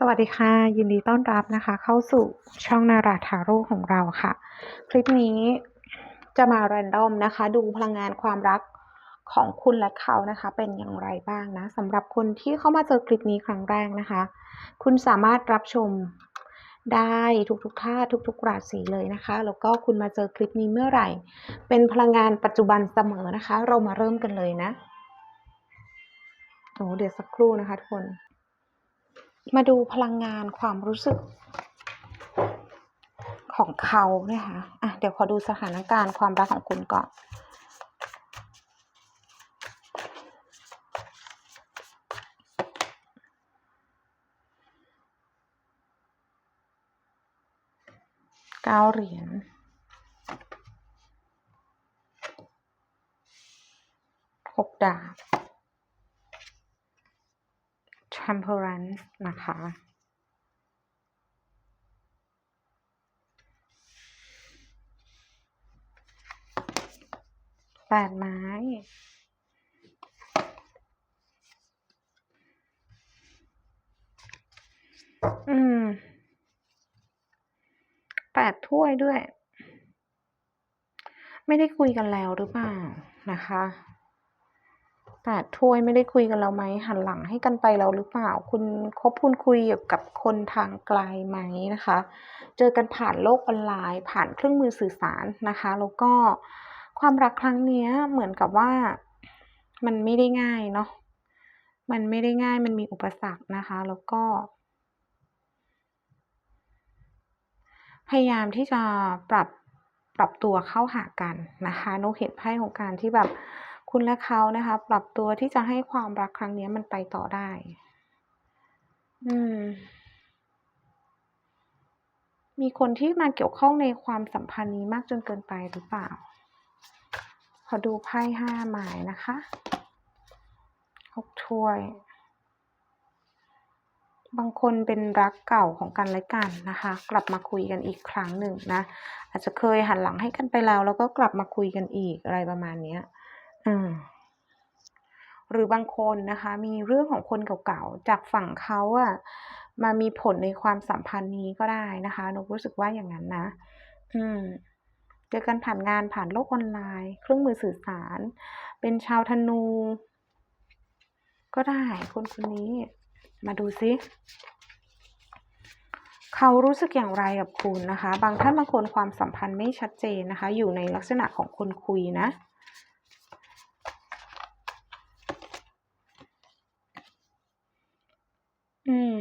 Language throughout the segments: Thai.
สวัสดีค่ะ ยินดีต้อนรับนะคะ เข้าสู่ช่องนาราทาโร่ของเราค่ะ คลิปนี้จะมาแรนดอมนะคะ ดูพลังงานความรักของคุณและเขานะคะ เป็นอย่างไรบ้างนะสำหรับคนที่เข้ามาเจอคลิปนี้ครั้งแรกนะคะ คุณสามารถรับชมได้ทุกๆท่าทุกๆราศีเลยนะคะ แล้วก็คุณมาเจอคลิปนี้เมื่อไหร่ เป็นพลังงานปัจจุบันเสมอนะคะ เรามาเริ่มกันเลยนะโอ้เดี๋ยวสักครู่นะคะทุกคน มาดูพลังงานความรู้สึกของเขานะคะ อะ เดี๋ยวขอดูสถานการณ์ความรักของคุณก่อน เก้าเหรียญหกดาบ temperance นะคะ แปดไม้อืมแปดถ้วยด้วย ไม่ได้คุยกันแล้วหรือเปล่านะคะ แปดถ้วยไม่ได้คุยกันแล้วไหมหันหลังให้กันไปแล้วหรือเปล่า คุณคบคุณคุยกับคนทางไกลไหมนะคะ เจอกันผ่านโลกออนไลน์ ผ่านเครื่องมือสื่อสารนะคะแล้วก็ความรักครั้งนี้เหมือนกับว่ามันไม่ได้ง่ายเนาะมันไม่ได้ง่ายมันมีอุปสรรคนะคะ แล้วก็ พยายามที่จะปรับปรับตัวเข้าหากันนะคะนกเห็นไพ่ของการที่แบบ คุณและเขานะคะ ปรับตัวที่จะให้ความรักครั้งนี้มันไปต่อได้ อืม มีคนที่มาเกี่ยวข้องในความสัมพันธ์นี้มากจนเกินไปหรือเปล่า ขอดูไพ่ห้าหมายนะคะหกถ้วย บางคนเป็นรักเก่าของกันและกันนะคะ กลับมาคุยกันอีกครั้งหนึ่งนะ อาจจะเคยหันหลังให้กันไปแล้ว แล้วก็กลับมาคุยกันอีกอะไรประมาณเนี้ย อืมหรือบางคนนะคะ มีเรื่องของคนเก่าๆ จากฝั่งเขาอะมามีผลในความสัมพันธ์นี้ก็ได้นะคะนกรู้สึกว่าอย่างนั้นนะ อืมเจอกันผ่านงานผ่านโลกออนไลน์ เครื่องมือสื่อสาร เป็นชาวธนู ก็ได้คนคนนี้ มาดูซิเขารู้สึกอย่างไรกับคุณนะคะ บางท่านบางคนความสัมพันธ์ไม่ชัดเจนนะคะ อยู่ในลักษณะของคนคุยนะ อืม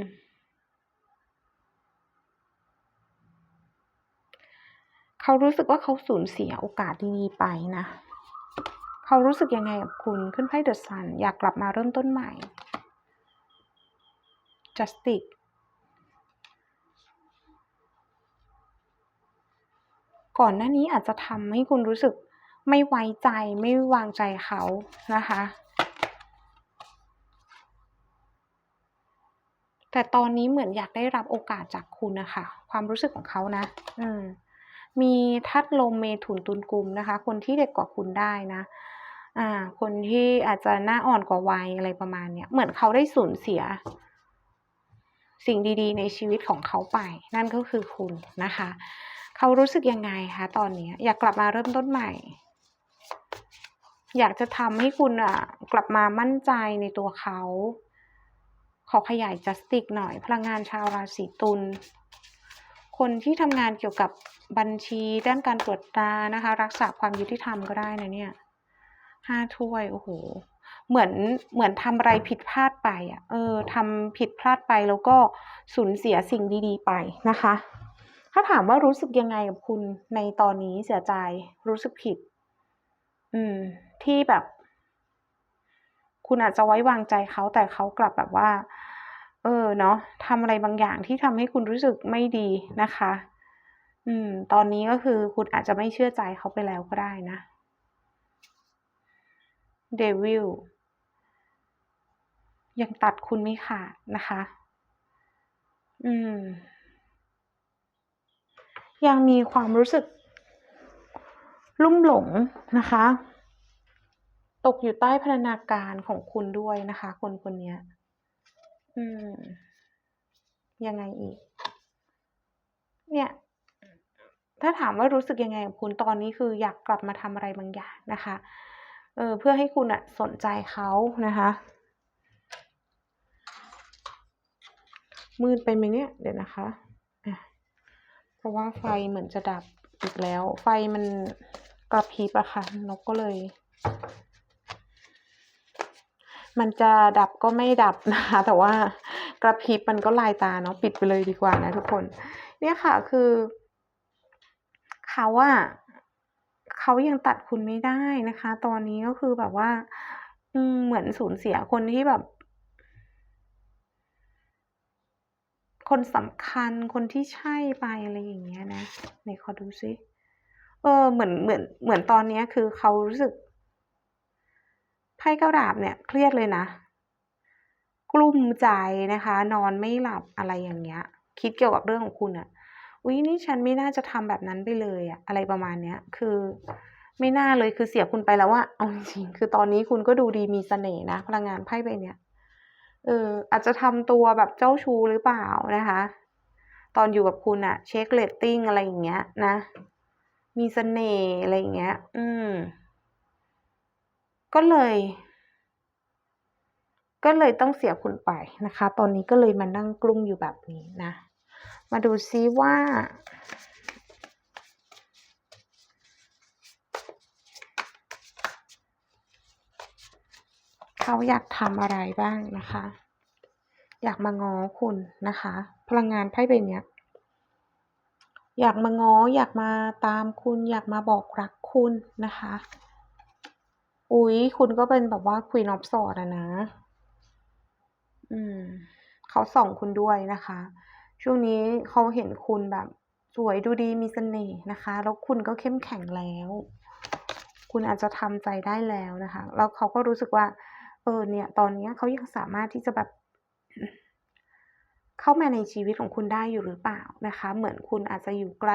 เขารู้สึกว่าเขาสูญเสียโอกาสดีๆไปนะ เขารู้สึกยังไงกับคุณขึ้นไพ่เดอะซัน อยากกลับมาเริ่มต้นใหม่ justice ก่อนหน้านี้อาจจะทำให้คุณรู้สึกไม่ไว้ใจไม่วางใจเขานะคะ แต่ตอนนี้เหมือนอยากได้รับโอกาสจากคุณนะคะความรู้สึกของเขานะอืมมีทัดลมเมถุนตุลกุมนะคะ คนที่เด็กกว่าคุณได้นะอ่า คนที่อาจจะหน้าอ่อนกว่าวัยอะไรประมาณเนี้ยเหมือนเขาได้สูญเสีย สิ่งดีๆ ในชีวิตของเขาไป นั่นก็คือคุณนะคะ เขารู้สึกยังไงคะตอนนี้อยากกลับมาเริ่มต้นใหม่ อยากจะทำให้คุณอะ กลับมามั่นใจในตัวเขา อขยายจัสติกหน่อย พลังงานชาวราศีตุล คนที่ทำงานเกี่ยวกับบัญชีด้านการตรวจตานะคะ รักษาความยุติธรรมก็ได้นะเนี่ยห้าถ้วย โอ้โห เหมือนเหมือนทำอะไรผิดพลาดไปอะ เออทำผิดพลาดไปแล้วก็สูญเสียสิ่งดีๆไปนะคะ ถ้าถามว่ารู้สึกยังไงกับคุณในตอนนี้เสียใจรู้สึกผิด อืม ที่แบบ คุณอาจจะไว้วางใจเขาแต่เขากลับแบบว่า เออเนาะทำอะไรบางอย่างที่ทำให้คุณรู้สึกไม่ดีนะคะ อืม ตอนนี้ก็คือคุณอาจจะไม่เชื่อใจเขาไปแล้วก็ได้นะเดวิลยังตัดคุณไม่ขาดนะคะ อืม ยังมีความรู้สึกลุ่มหลงนะคะ ตกอยู่ใต้พัฒนาการของคุณด้วยนะคะ คนคนนี้อืม ยังไงอีก เนี่ย ถ้าถามว่ารู้สึกยังไงกับคุณตอนนี้คืออยากกลับมาทำอะไรบางอย่างนะคะ เออเพื่อให้คุณอะสนใจเขานะคะ มืดไปไหมเนี่ย เดี๋ยวนะคะอะเพราะว่าไฟเหมือนจะดับอีกแล้ว ไฟมันกระพริบอะค่ะนกก็เลย มันจะดับก็ไม่ดับนะคะแต่ว่ากระพริบมันก็ลายตาเนาะปิดไปเลยดีกว่านะทุกคน เนี่ยค่ะคือเขาอะเขายังตัดคุณไม่ได้นะคะ ตอนนี้ก็คือแบบว่าอืเหมือนสูญเสียคนที่แบบ คนสำคัญคนที่ใช่ไปอะไรอย่างเงี้ยนะไหนขอดูซิเออเหมือนเหมือนเหมือนตอนเนี้ยคือเขารู้สึก ไพ่เกาดาบเนี่ยเครียดเลยนะ กลุ้มใจนะคะ นอนไม่หลับอะไรอย่างเงี้ย คิดเกี่ยวกับเรื่องของคุณอะอุ๊ยนี่ฉันไม่น่าจะทำแบบนั้นไปเลยอะอะไรประมาณเนี้ย คือ ไม่น่าเลยคือเสียคุณไปแล้วอะเอาจริงคือตอนนี้คุณก็ดูดีมีเสน่ห์นะ พลังงานไพ่ใบเนี้ยเอออาจจะทำตัวแบบเจ้าชู้หรือเปล่านะคะ ตอนอยู่กับคุณน่ะเช็กเรตติ้งอะไรอย่างเงี้ยนะ มีเสน่ห์อะไรอย่างเงี้ย อืม ก็เลย ก็เลยต้องเสียคุณไปนะคะ ตอนนี้ก็เลยมานั่งกลุ้มอยู่แบบนี้นะ มาดูซิว่า เขาอยากทำอะไรบ้างนะคะ อยากมาง้อคุณนะคะ พลังงานไพ่ใบเนี้ยอยากมาง้ออยากมาตามคุณ อยากมาบอกรักคุณนะคะ อุ๊ย คุณก็เป็นแบบว่า Queen of Swords อะนะ อืม เขาส่องคุณด้วยนะคะ ช่วงนี้เขาเห็นคุณแบบ สวยดูดีมีเสน่ห์นะคะ แล้วคุณก็เข้มแข็งแล้ว คุณอาจจะทำใจได้แล้วนะคะ แล้วเขาก็รู้สึกว่า เออ เนี่ย ตอนนี้เขายังสามารถที่จะแบบ เข้ามาในชีวิตของคุณได้อยู่หรือเปล่านะคะ เหมือนคุณอาจจะอยู่ไกล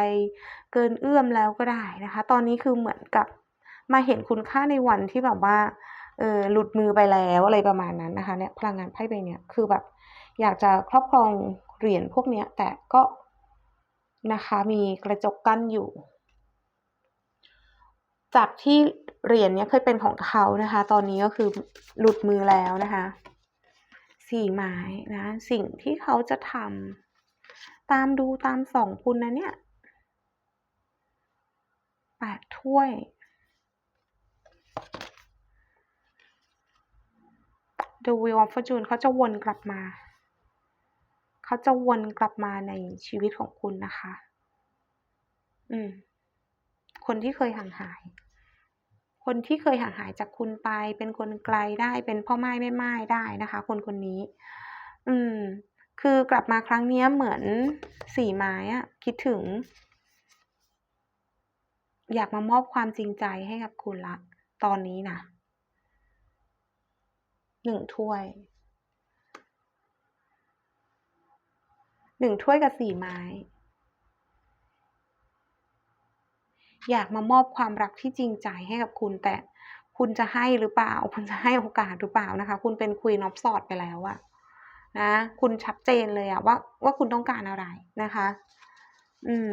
เกินเอื้อมแล้วก็ได้นะคะ ตอนนี้คือเหมือนกับ มาเห็นคุณค่าในวันที่แบบว่าเออหลุดมือไปแล้วอะไรประมาณนั้นนะคะเนี่ยพลังงานไพ่ใบเนี้ยคือแบบ อยากจะครอบครองเหรียญพวกเนี้ยแต่ก็นะคะมีกระจกกั้นอยู่ จากที่เหรียญเนี้ยเคยเป็นของเขานะคะ ตอนนี้ก็คือหลุดมือแล้วนะคะสี่ไม้นะสิ่งที่เขาจะทำตามดูตามสองคุณนะเนี่ยแปดถ้วย The Wheel of Fortune เขาจะวนกลับมา เขาจะวนกลับมาในชีวิตของคุณนะคะ อืม คนที่เคยห่างหาย คนที่เคยห่างหายจากคุณไป เป็นคนไกลได้ เป็นพ่อไม่แม่ไม่ายได้นะคะ คนคนนี้ อืม คือกลับมาครั้งนี้เหมือนสี่ไม้อะคิดถึง อยากมามอบความจริงใจให้กับคุณล้ว ตอนนี้นะหนึ่งถ้วยหนึ่งถ้วยกับสี่ไม้ อยากมามอบความรักที่จริงใจให้กับคุณ แต่คุณจะให้หรือเปล่า คุณจะให้โอกาสหรือเปล่านะคะ คุณเป็น Queen of Swords ไปแล้วอะนะ คุณชัดเจนเลยอะว่าว่าคุณต้องการอะไรนะคะ อืม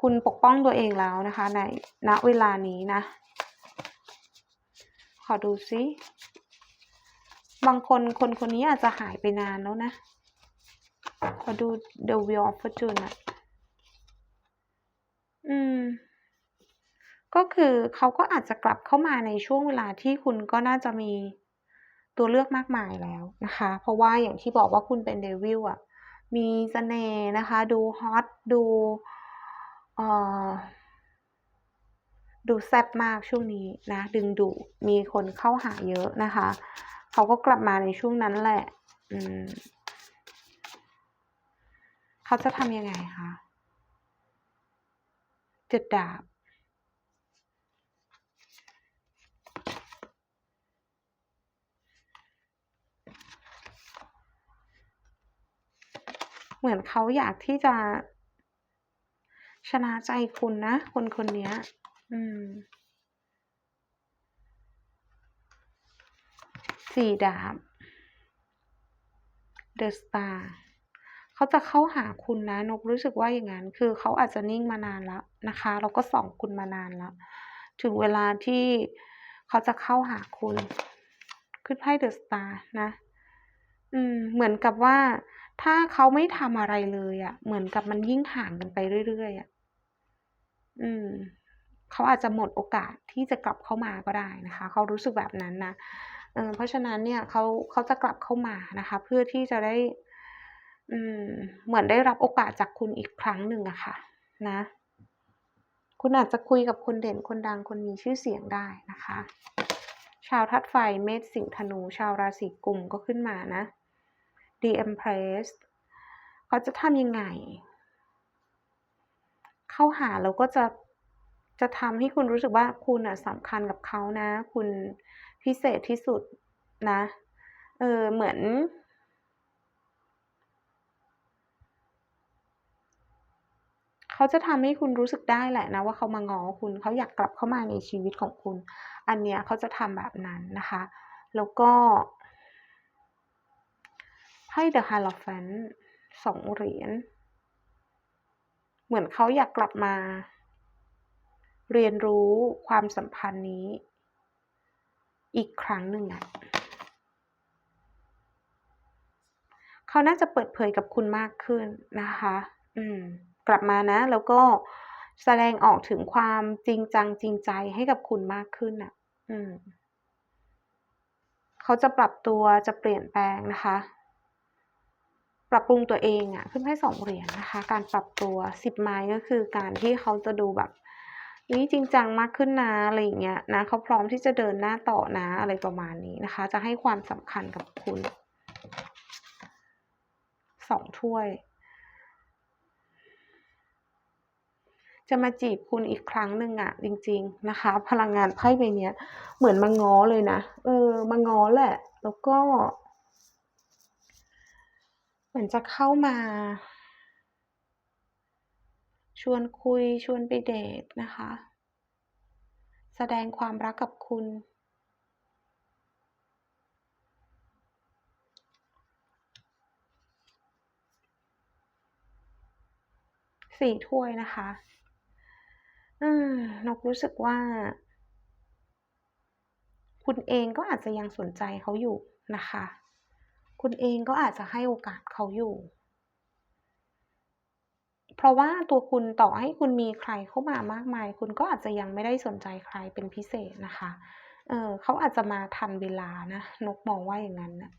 คุณปกป้องตัวเองแล้วนะคะ ในณเวลานี้นะ ขอดูซิบางคนคนคนนี้อาจจะหายไปนานแล้วนะ ขอดู The Wheel of Fortune อะอืม ก็คือเขาก็อาจจะกลับเข้ามาในช่วงเวลาที่คุณก็น่าจะมีตัวเลือกมากมายแล้วนะคะ เพราะว่าอย่างที่บอกว่าคุณเป็น Devil อะมีเสน่ห์นะคะ ดูฮอต ดู เอ่อ ดูแซ่บมากช่วงนี้นะ ดึงดูมีคนเข้าหาเยอะนะคะ เขาก็กลับมาในช่วงนั้นแหละ อืม เขาจะทำยังไงคะ7ดาบเหมือนเขาอยากที่จะชนะใจคุณนะ คนคนนี้ อืม4ดาบ The Star เขาจะเข้าหาคุณนะนกรู้สึกว่าอย่างงั้น คือเขาอาจจะนิ่งมานานแล้วนะคะแล้วก็ส่องคุณมานานแล้ว ถึงเวลาที่เขาจะเข้าหาคุณ ขึ้นไพ่ The Star นะ อืม เหมือนกับว่า ถ้าเขาไม่ทำอะไรเลยอะเหมือนกับมันยิ่งห่างกันไปเรื่อยๆอะอืม เขาอาจจะหมดโอกาสที่จะกลับเข้ามาก็ได้นะคะ เขารู้สึกแบบนั้นนะเเพราะฉะนั้นเนี่ยเขาเขาจะกลับเข้ามานะคะ เพื่อที่จะได้เหมือนได้รับโอกาสจากคุณอีกครั้งหนึ่งอะค่ะ นะ คุณอาจจะคุยกับคนเด่นคนดังคนมีชื่อเสียงได้นะคะ ชาวธาตุไฟเมษสิงห์ธนู ชาวราศีกุมก็ขึ้นมานะ The Empress เขาจะทำยังไง เข้าหาแล้วก็จะ จะทำให้คุณรู้สึกว่าคุณน่ะสำคัญกับเขานะ คุณพิเศษที่สุดนะ เออเหมือน เขาจะทำให้คุณรู้สึกได้แหละนะ ว่าเขามางอคุณเขาอยากกลับเข้ามาในชีวิตของคุณ อันเนี้ยเขาจะทำแบบนั้นนะคะ แล้วก็ไพ่ The Hierophant 2เหรียญเหมือนเขาอยากกลับมา เรียนรู้ความสัมพันธ์นี้ อีกครั้งหนึ่งอะเขาน่าจะเปิดเผยกับคุณมากขึ้นนะคะ อืม กลับมานะ แล้วก็แสดงออกถึงความจริงจังจริงใจให้กับคุณมากขึ้นน่ะอืม เขาจะปรับตัวจะเปลี่ยนแปลงนะคะ ปรับปรุงตัวเองอะขึ้นไพ่2เหรียญนะคะ การปรับตัว10ไม้ก็คือการที่เขาจะดูแบบ เฮ้ยจริงจังมากขึ้นนะอะไรอย่างเงี้ยนะเขาพร้อมที่จะเดินหน้าต่อนะอะไรประมาณนี้นะคะ จะให้ความสำคัญกับคุณ2ถ้วย จะมาจีบคุณอีกครั้งหนึ่งอะจริง ๆนะคะ พลังงานไพ่ใบเนี้ยเหมือนมาง้อเลยนะเออมาง้อแหละ แล้วก็ เหมือนจะเข้ามา ชวนคุยชวนไปเดตนะคะ แสดงความรักกับคุณ4ถ้วยนะคะอืมนกรู้สึกว่า คุณเองก็อาจจะยังสนใจเขาอยู่นะคะ คุณเองก็อาจจะให้โอกาสเขาอยู่ เพราะว่าตัวคุณต่อให้คุณมีใครเข้ามามากมาย คุณก็อาจจะยังไม่ได้สนใจใครเป็นพิเศษนะคะเออเขาอาจจะมาทันเวลานะนกมองว่าอย่างงั้นนะ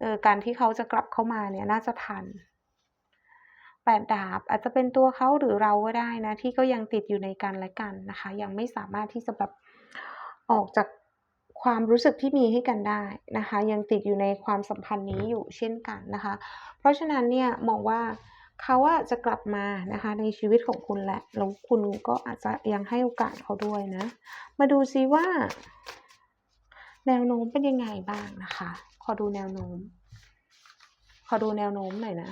เออการที่เขาจะกลับเข้ามาเนี่ยน่าจะทัน8ดาบอาจจะเป็นตัวเขาหรือเราก็ได้นะที่ก็ยังติดอยู่ในกันและกันนะคะ ยังไม่สามารถที่จะแบบออกจากความรู้สึกที่มีให้กันได้นะคะ ยังติดอยู่ในความสัมพันธ์นี้อยู่เช่นกันนะคะ เพราะฉะนั้นเนี่ยมองว่า เขาว่าจะกลับมานะคะในชีวิตของคุณแหละแล้วคุณก็อาจจะยังให้โอกาสเขาด้วยนะ มาดูซิว่า แนวโน้มเป็นยังไงบ้างนะคะ ขอดูแนวโน้ม ขอดูแนวโน้มหน่อยนะ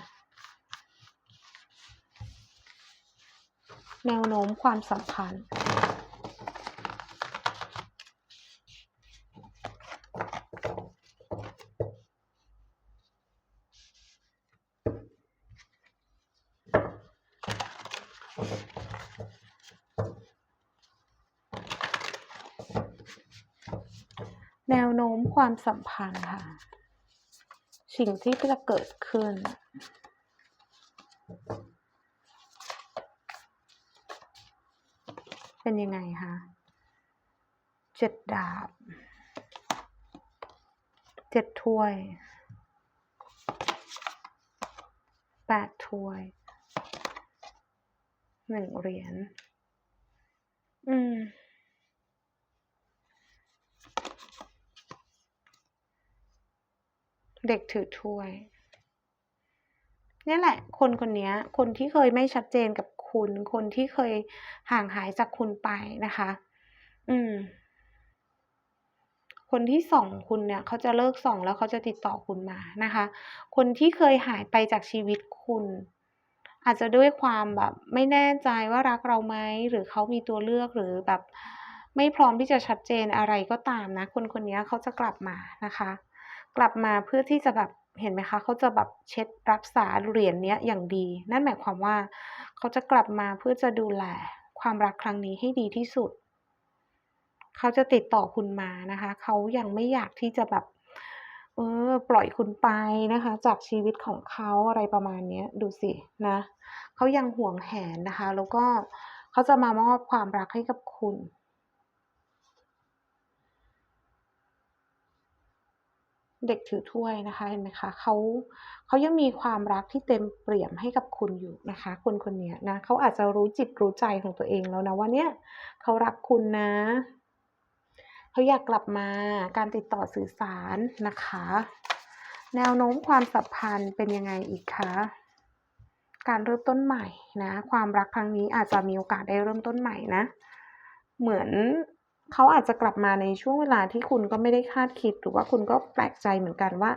แนวโน้มความสัมพันธ์ แนวโน้มความสัมพันธ์ค่ะ สิ่งที่จะเกิดขึ้น เป็นยังไงคะ7ดดาบ7ถ้วย8ถ้วย1เหรียญอืม เด็กถือถ้วยเนี่ยแหละ คนคนนี้คนที่เคยไม่ชัดเจนกับคุณ คนที่เคยห่างหายจากคุณไปนะคะ อืม คนที่ส่องคุณเนี่ย เขาจะเลิกส่องแล้วเขาจะติดต่อคุณมานะคะ คนที่เคยหายไปจากชีวิตคุณอาจจะด้วยความแบบไม่แน่ใจว่ารักเราไหมหรือเขามีตัวเลือกหรือแบบไม่พร้อมที่จะชัดเจนอะไรก็ตามนะ คนคนนี้เขาจะกลับมานะคะ กลับมาเพื่อที่จะแบบเห็นไหมคะเขาจะแบบเช็ดรักษาเหรียญเนี้ยอย่างดี นั่นหมายความว่าเขาจะกลับมาเพื่อจะดูแลความรักครั้งนี้ให้ดีที่สุด เขาจะติดต่อคุณมานะคะ เขายังไม่อยากที่จะแบบเออปล่อยคุณไปนะคะ จากชีวิตของเขาอะไรประมาณเนี้ยดูสินะเขายังห่วงแหนนะคะ แล้วก็เขาจะมามอบความรักให้กับคุณ เด็กถือถ้วยนะคะเห็นไหมคะเขาเขายังมีความรักที่เต็มเปี่ยมให้กับคุณอยู่นะคะ คนคนนี้นะเขาอาจจะรู้จิตรู้ใจของตัวเองแล้วนะว่าเนี่ยเขารักคุณนะเขาอยากกลับมาการติดต่อสื่อสารนะคะ แนวโน้มความสัมพันธ์เป็นยังไงอีกคะการเริ่มต้นใหม่นะ ความรักครั้งนี้อาจจะมีโอกาสได้เริ่มต้นใหม่นะ เหมือน เขาอาจจะกลับมาในช่วงเวลาที่คุณก็ไม่ได้คาดคิด หรือว่าคุณก็แปลกใจเหมือนกันว่า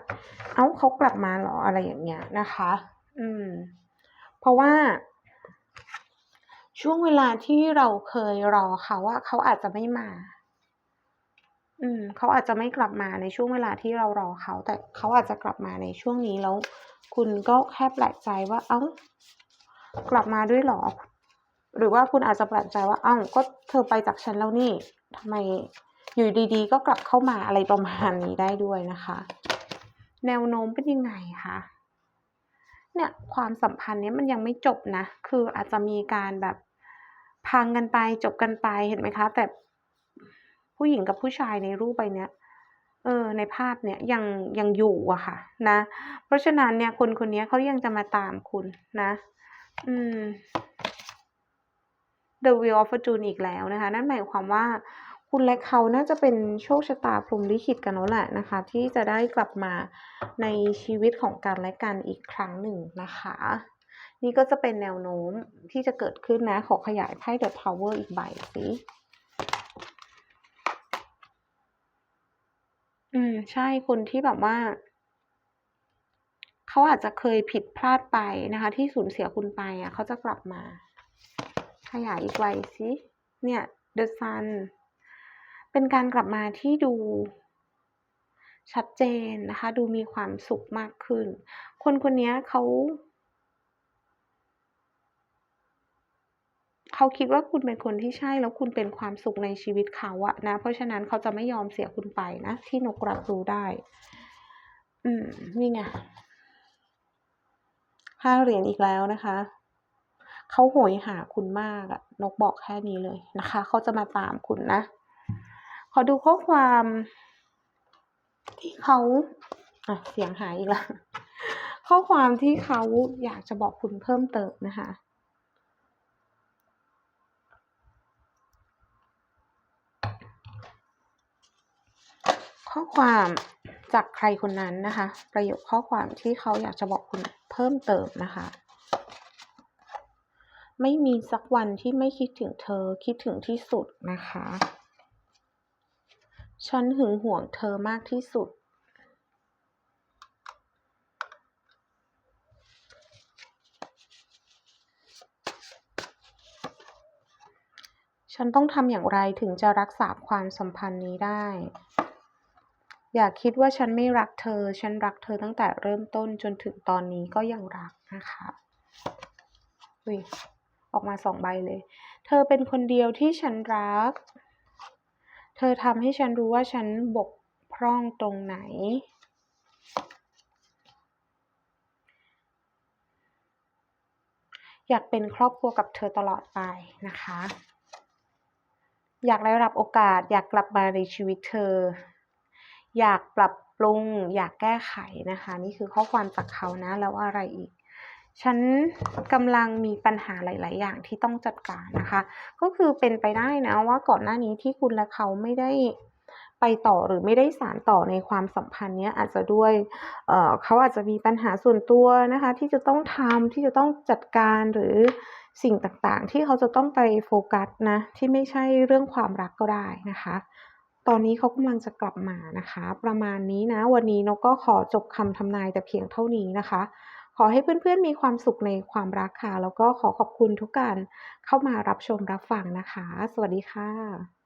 เอ้าเขากลับมาหรออะไรอย่างเงี้ยนะคะ อืม เพราะว่า ช่วงเวลาที่เราเคยรอเขาอะเขาอาจจะไม่มา อืมเขาอาจจะไม่กลับมาในช่วงเวลาที่เรารอเขา แต่เขาอาจจะกลับมาในช่วงนี้แล้ว คุณก็แค่แปลกใจว่า เอ้ากลับมาด้วยหรอ หรือว่าคุณอาจจะแปลกใจว่าอ้าวก็เธอไปจากฉันแล้วนี่ทำไมอยู่ดีๆ ก็กลับเข้ามาอะไรประมาณนี้ได้ด้วยนะคะ แนวโน้มเป็นยังไงคะเนี่ยความสัมพันธ์เนี้ยมันยังไม่จบนะ คืออาจจะมีการแบบพังกันไปจบกันไปเห็นไหมคะ แต่ผู้หญิงกับผู้ชายในรูปใบเนี้ยเออในภาพเนี้ยยังยังอยู่อะค่ะ นะ เพราะฉะนั้นเนี่ยคนคนนี้เขายังจะมาตามคุณนะ อืม The Wheel of Fortune อีกแล้วนะคะ นั่นหมายความว่าคุณและเขาน่าจะเป็นโชคชะตาพรหมลิขิตกันแล้วแหละนะคะ ที่จะได้กลับมาในชีวิตของกันและกันอีกครั้งหนึ่งนะคะ นี่ก็จะเป็นแนวโน้มที่จะเกิดขึ้นนะ ขอขยายไพ่ The Tower อีกใบสิอืมใช่คนที่แบบว่า เขาอาจจะเคยผิดพลาดไปนะคะ ที่สูญเสียคุณไปอะเขาจะกลับมา ขยายอีกใบสิเนี่ย The Sun เป็นการกลับมาที่ดูชัดเจนนะคะ ดูมีความสุขมากขึ้น คนคนนี้เขาเขาคิดว่าคุณเป็นคนที่ใช่แล้วคุณเป็นความสุขในชีวิตเขาอะนะ เพราะฉะนั้นเขาจะไม่ยอมเสียคุณไปนะ ที่นกรับรู้ได้ อืม นี่ไง5เหรียญอีกแล้วนะคะ เขาโหยหาคุณมากอะนกบอกแค่นี้เลยนะคะ เขาจะมาตามคุณนะ ขอดูข้อความที่เขาอะเสียงหายอีกแล้วข้อความที่เขาอยากจะบอกคุณเพิ่มเติมนะคะข้อความจากใครคนนั้นนะคะ ประโยคข้อความที่เขาอยากจะบอกคุณเพิ่มเติมนะคะ ไม่มีสักวันที่ไม่คิดถึงเธอคิดถึงที่สุดนะคะ ฉันหึงหวงเธอมากที่สุด ฉันต้องทำอย่างไรถึงจะรักษาความสัมพันธ์นี้ได้ อย่าคิดว่าฉันไม่รักเธอ ฉันรักเธอตั้งแต่เริ่มต้นจนถึงตอนนี้ก็ยังรักนะคะอุ๊ย ออกมา2ใบเลย เธอเป็นคนเดียวที่ฉันรัก เธอทำให้ฉันรู้ว่าฉันบกพร่องตรงไหน อยากเป็นครอบครัวกับเธอตลอดไปนะคะ อยากได้รับโอกาส อยากกลับมาในชีวิตเธอ อยากปรับปรุง อยากแก้ไขนะคะ นี่คือข้อความจากเขานะ แล้วอะไรอีก ฉันกำลังมีปัญหาหลาย ๆ อย่างที่ต้องจัดการนะคะ ก็คือเป็นไปได้นะว่าก่อนหน้านี้ที่คุณและเขาไม่ได้ไปต่อหรือไม่ได้สานต่อในความสัมพันธ์เนี้ยอาจจะด้วยเเขาอาจจะมีปัญหาส่วนตัวนะคะ ที่จะต้องทำที่จะต้องจัดการหรือสิ่งต่างๆ ที่เขาจะต้องไปโฟกัสนะที่ไม่ใช่เรื่องความรักก็ได้นะคะ ตอนนี้เขากำลังจะกลับมานะคะ ประมาณนี้นะวันนี้นกก็ขอจบคำทำนายแต่เพียงเท่านี้นะคะ อให้เพื่อนๆมีความสุขในความรักค่ะ แล้วก็ขอขอบคุณทุกการเข้ามารับชมรับฟังนะคะ สวัสดีค่ะ